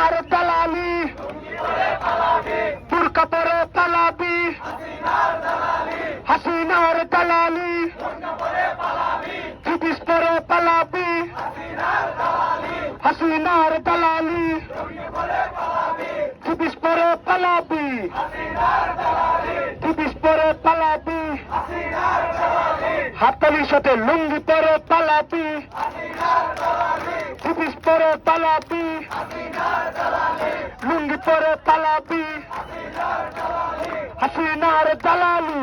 হাসিনার দালালি। বুরকা পরে পালাবি হাসিনার দালালি। চিবিস পরে পালাবি হাসিনার দালালি। চিবিস পরে পালাবি চিবিস পরে পালাবি হাততালির সাথে লুঙ্গি পরে পালাপি কুপিস পরে পালাপি লুঙ্গি পরে পালাপি হাসিনার দালালি।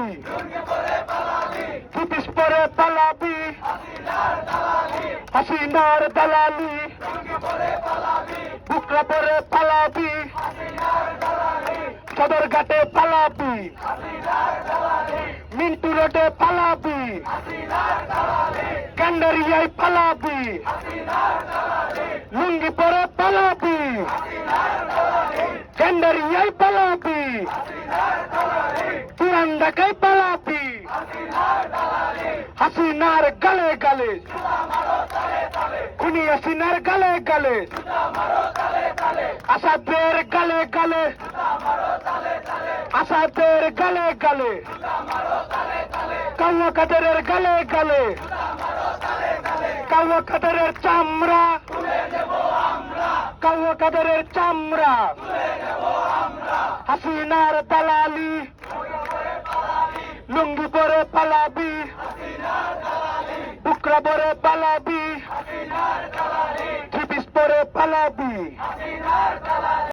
কুপিস পরে পালাপি হাসিনার দালালি। ঘাটে পালাবি মিন্টু রোডে পালাবি কান্ডারিয়ায় পালাবি লুঙ্গি পরে পালাবি কান্ডারিয়ায় পালাবি পুরান ঢাকায় পালাবি হাসিনার গালে গালে খুনি আসিনার গালে গালে। আসাদের গালে গালে। আসাদের গালে গালে। কালো কাদের গালে গালে। কালো কাদের চামড়া। কালো কাদের চামড়া। হাসিনার দালালি। লুঙ্গি পরে পালাবি। বড় পালাবি। পরে পালাবি।